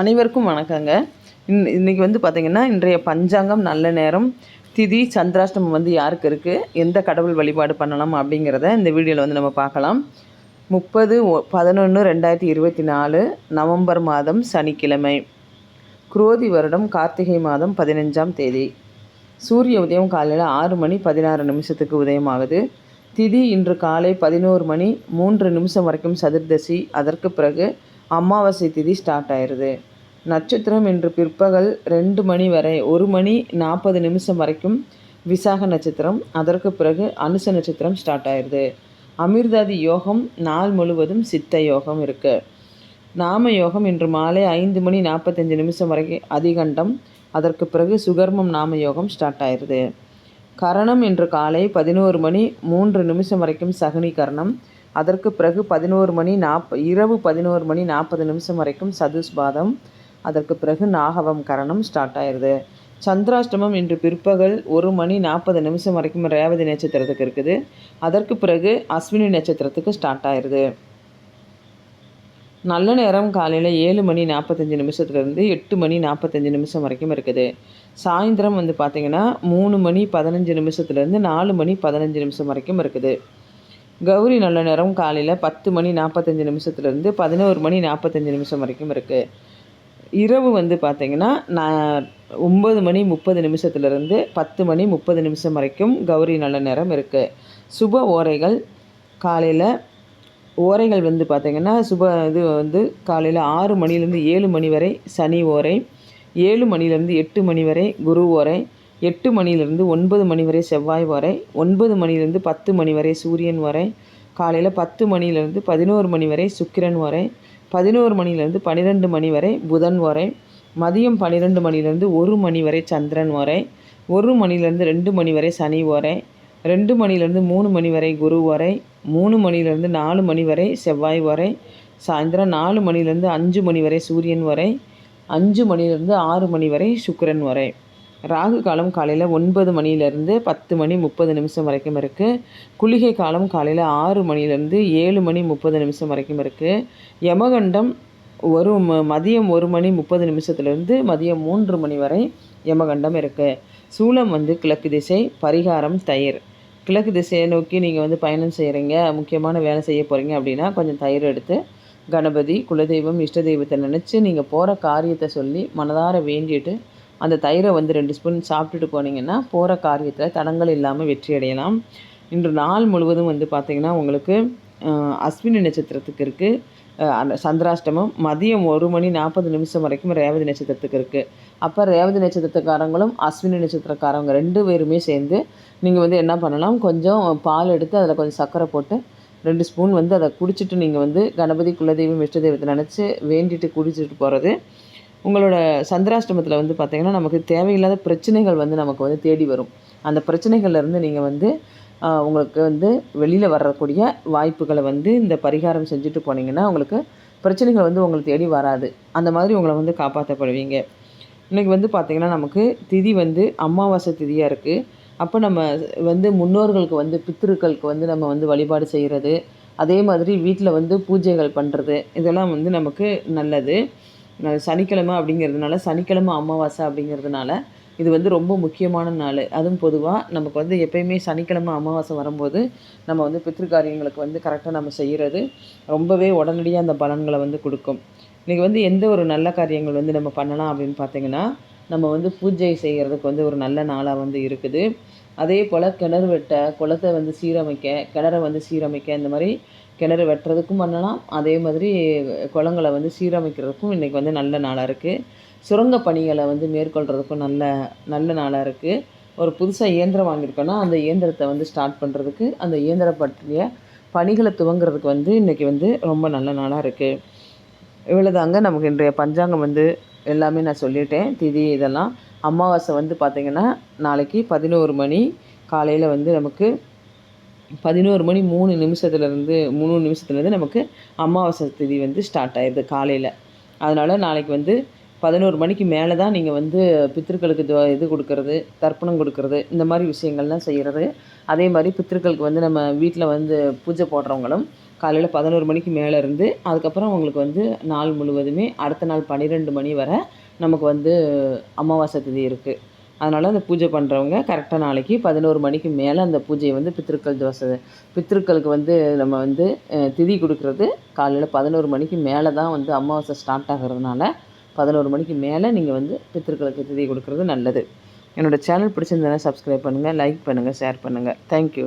அனைவருக்கும் வணக்கங்க. இன் இன்றைக்கி வந்து பார்த்திங்கன்னா இன்றைய பஞ்சாங்கம் நல்ல நேரம். திதி சந்திராஷ்டமம் வந்து யாருக்கு இருக்குது எந்த கடவுள் வழிபாடு பண்ணலாம் அப்படிங்கிறத இந்த வீடியோவில் வந்து நம்ம பார்க்கலாம். முப்பது பதினொன்று ரெண்டாயிரத்தி இருபத்தி நாலு நவம்பர் மாதம் சனிக்கிழமை. குரோதி வருடம் கார்த்திகை மாதம் பதினஞ்சாம் தேதி. சூரிய உதயம் காலையில் ஆறு மணி பதினாறு நிமிஷத்துக்கு உதயமாகுது. திதி இன்று காலை பதினோரு மணி மூன்று நிமிஷம் வரைக்கும் சதுர்தசி. அதற்கு பிறகு அமாவாசை திதி ஸ்டார்ட் ஆயிடுது நட்சத்திரம் இன்று பிற்பகல் ரெண்டு மணி வரை ஒரு மணி நாற்பது நிமிஷம் வரைக்கும் விசாக நட்சத்திரம் அதற்கு பிறகு அனுச நட்சத்திரம் ஸ்டார்ட் ஆயிடுது அமிர்தாதி யோகம் நாள் முழுவதும் சித்த யோகம் இருக்குது நாம யோகம் இன்று மாலை ஐந்து மணி நாற்பத்தஞ்சு நிமிஷம் வரைக்கும் அதிகண்டம் அதற்கு பிறகு சுகர்மம் நாம யோகம் ஸ்டார்ட் ஆயிடுது கரணம் இன்று காலை பதினோரு மணி மூன்று நிமிஷம் வரைக்கும் சகுனி கரணம் அதற்கு பிறகு பதினோரு மணி நாற்ப இரவு பதினோரு மணி நாற்பது நிமிஷம் வரைக்கும் சதுஸ்பாதம் அதற்கு பிறகு நாகவம் கரணம் ஸ்டார்ட் ஆயிடுது சந்திராஷ்டமம் இன்று பிற்பகல் ஒரு மணி நாற்பது நிமிஷம் வரைக்கும் ரேவதி நட்சத்திரத்துக்கு இருக்குது. அதற்கு பிறகு அஸ்வினி நட்சத்திரத்துக்கு ஸ்டார்ட் ஆயிடுது நல்ல நேரம் காலையில் ஏழு மணி நாற்பத்தஞ்சு நிமிஷத்துலேருந்து எட்டு மணி நாற்பத்தஞ்சு நிமிஷம் வரைக்கும் இருக்குது. சாயந்தரம் வந்து பார்த்திங்கன்னா மூணு மணி பதினஞ்சு நிமிஷத்துலேருந்து நாலு மணி பதினஞ்சு நிமிஷம் வரைக்கும் இருக்குது. கௌரி நல்ல நேரம் காலையில் பத்து மணி நாற்பத்தஞ்சு நிமிஷத்துலேருந்து பதினோரு மணி நாற்பத்தஞ்சு நிமிஷம் வரைக்கும் இருக்குது இரவு வந்து பார்த்திங்கன்னா நான் ஒம்பது மணி முப்பது நிமிஷத்துலேருந்து பத்து மணி முப்பது நிமிஷம் வரைக்கும் கௌரி நல்ல நேரம் இருக்குது சுப ஓரைகள் காலையில் ஓரைகள் வந்து பார்த்திங்கன்னா சுப இது வந்து காலையில் ஆறு மணிலேருந்து ஏழு மணி வரை சனி ஓரை ஏழு மணிலேருந்து எட்டு மணி வரை குரு ஓரை எட்டு மணிலேருந்து ஒன்பது மணி வரை செவ்வாய் வரை ஒன்பது மணிலேருந்து பத்து மணி வரை சூரியன் வரை காலையில் பத்து மணிலேருந்து பதினோரு மணி வரை சுக்கிரன் வரை பதினோரு மணிலேருந்து பன்னிரெண்டு மணி வரை புதன் வரை மதியம் பன்னிரெண்டு மணிலேருந்து ஒரு மணி வரை சந்திரன் வரை ஒரு மணிலேருந்து ரெண்டு மணி வரை சனி வரை ரெண்டு மணிலேருந்து மூணு மணி வரை குரு வரை மூணு மணிலேருந்து நாலு மணி வரை செவ்வாய் வரை சாயந்தரம் நாலு மணிலேருந்து அஞ்சு மணி வரை சூரியன் வரை அஞ்சு மணிலேருந்து ஆறு மணி வரை சுக்கிரன் வரை ராகு காலம் காலையில் ஒன்பது மணிலேருந்து பத்து மணி முப்பது நிமிஷம் வரைக்கும் இருக்குது குளிகை காலம் காலையில் ஆறு மணிலேருந்து ஏழு மணி முப்பது நிமிஷம் வரைக்கும் இருக்குது யமகண்டம் ஒரு ம மதியம் ஒரு மணி முப்பது நிமிஷத்துலேருந்து மதியம் மூன்று மணி வரை யமகண்டம் இருக்குது சூளம் வந்து கிழக்கு திசை பரிகாரம் தயிர். கிழக்கு திசையை நோக்கி நீங்கள் வந்து பயணம் செய்கிறீங்க முக்கியமான வேலை செய்ய போகிறீங்க அப்படின்னா கொஞ்சம் தயிர் எடுத்து கணபதி குலதெய்வம் இஷ்ட தெய்வத்தை நினச்சி நீங்கள் போகிற காரியத்தை சொல்லி மனதார வேண்டிட்டு அந்த தயிரை வந்து ரெண்டு ஸ்பூன் சாப்பிட்டுட்டு போனீங்கன்னா போகிற காரியத்தில் தடங்கள் இல்லாமல் வெற்றி அடையலாம். இன்று நாள் முழுவதும் வந்து பார்த்திங்கன்னா உங்களுக்கு அஸ்வினி நட்சத்திரத்துக்கு இருக்குது அந்த சந்திராஷ்டமம் மதியம் ஒரு மணி நாற்பது நிமிஷம் வரைக்கும் ரேவதி நட்சத்திரத்துக்கு இருக்குது அப்போ ரேவதி நட்சத்திரத்துக்காரங்களும் அஸ்வினி நட்சத்திரக்காரங்க ரெண்டு பேருமே சேர்ந்து நீங்கள் வந்து என்ன பண்ணலாம்? கொஞ்சம் பால் எடுத்து அதில் கொஞ்சம் சர்க்கரை போட்டு ரெண்டு ஸ்பூன் வந்து அதை குடிச்சிட்டு நீங்கள் வந்து கணபதி குலதெய்வம் இஷ்ட தெய்வத்தை நினச்சி வேண்டிட்டு குடிச்சிட்டு போகிறது உங்களோட சந்திராஷ்டமத்தில் வந்து பார்த்திங்கன்னா நமக்கு தேவையில்லாத பிரச்சனைகள் வந்து நமக்கு வந்து தேடி வரும். அந்த பிரச்சனைகள்லேருந்து நீங்கள் வந்து உங்களுக்கு வந்து வெளியில் வரக்கூடிய வாய்ப்புகளை வந்து இந்த பரிகாரம் செஞ்சுட்டு போனீங்கன்னா உங்களுக்கு பிரச்சனைகள் வந்து உங்களை தேடி வராது. அந்த மாதிரி உங்களை வந்து காப்பாற்றப்படுவீங்க இன்றைக்கி வந்து பார்த்திங்கன்னா நமக்கு திதி வந்து அமாவாசை திதியாக இருக்குது அப்போ நம்ம வந்து முன்னோர்களுக்கு வந்து பித்திருக்களுக்கு வந்து நம்ம வந்து வழிபாடு செய்கிறது அதே மாதிரி வீட்டில் வந்து பூஜைகள் பண்ணுறது இதெல்லாம் வந்து நமக்கு நல்லது. சனிக்கிழமை அப்படிங்கிறதுனால சனிக்கிழமை அமாவாசை அப்படிங்கிறதுனால இது வந்து ரொம்ப முக்கியமான நாள். அதுவும் பொதுவாக நமக்கு வந்து எப்பயுமே சனிக்கிழமை அமாவாசை வரும்போது நம்ம வந்து பித்திருக்காரியங்களுக்கு வந்து கரெக்டாக நம்ம செய்கிறது ரொம்பவே உடனடியாக அந்த பலன்களை வந்து கொடுக்கும். இன்றைக்கி வந்து எந்த ஒரு நல்ல காரியங்கள் வந்து நம்ம பண்ணலாம் அப்படின்னு பார்த்தீங்கன்னா நம்ம வந்து பூஜை செய்கிறதுக்கு வந்து ஒரு நல்ல நாளாக வந்து இருக்குது. அதே போல் கிணறு வெட்ட குளத்தை வந்து சீரமைக்க கிணறை வந்து சீரமைக்க இந்த மாதிரி கிணறு வெட்டுறதுக்கும் பண்ணலாம். அதே மாதிரி குளங்களை வந்து சீரமைக்கிறதுக்கும் இன்றைக்கி வந்து நல்ல நாளாக இருக்குது சுரங்க பணிகளை வந்து மேற்கொள்கிறதுக்கும் நல்ல நல்ல நாளாக இருக்குது ஒரு புதுசாக இயந்திரம் வாங்கியிருக்கோன்னா அந்த இயந்திரத்தை வந்து ஸ்டார்ட் பண்ணுறதுக்கு அந்த இயந்திரம் பற்றிய பணிகளை துவங்குறதுக்கு வந்து இன்றைக்கி வந்து ரொம்ப நல்ல நாளாக இருக்குது இவ்வளோதாங்க நமக்கு இன்றைய பஞ்சாங்கம் வந்து எல்லாமே நான் சொல்லிட்டேன். திதி இதெல்லாம் அமாவாசை வந்து பார்த்திங்கன்னா நாளைக்கு பதினோரு மணி காலையில் வந்து நமக்கு பதினோரு மணி மூணு நிமிஷத்துலேருந்து மூணு நிமிஷத்துலேருந்து நமக்கு அமாவாசை திதி வந்து ஸ்டார்ட் ஆயிடுது காலையில். அதனால் நாளைக்கு வந்து பதினோரு மணிக்கு மேலே தான் நீங்கள் வந்து பித்திருக்களுக்கு இது கொடுக்கறது தர்ப்பணம் கொடுக்கறது இந்த மாதிரி விஷயங்கள்லாம் செய்கிறது அதே மாதிரி பித்திருக்களுக்கு வந்து நம்ம வீட்டில் வந்து பூஜை போடுறவங்களும் காலையில் பதினோரு மணிக்கு மேலே இருந்து அதுக்கப்புறம் அவங்களுக்கு வந்து நாள் முழுவதுமே அடுத்த நாள் பன்னிரெண்டு மணி வரை நமக்கு வந்து அமாவாசை திதி இருக்குது அதனால் அந்த பூஜை பண்ணுறவங்க கரெக்டாக நாளைக்கு பதினோரு மணிக்கு மேலே அந்த பூஜையை வந்து பித்திருக்கள் தோசை பித்திருக்களுக்கு வந்து நம்ம வந்து திதி கொடுக்குறது. காலையில் பதினோரு மணிக்கு மேலே தான் வந்து அமாவாசை ஸ்டார்ட் ஆகிறதுனால பதினோரு மணிக்கு மேலே நீங்கள் வந்து பித்திருக்களுக்கு திதி கொடுக்குறது நல்லது. என்னோடய சேனல் பிடிச்சிருந்தேன்னா சப்ஸ்கிரைப் பண்ணுங்கள் லைக் பண்ணுங்கள் ஷேர் பண்ணுங்கள் தேங்க்யூ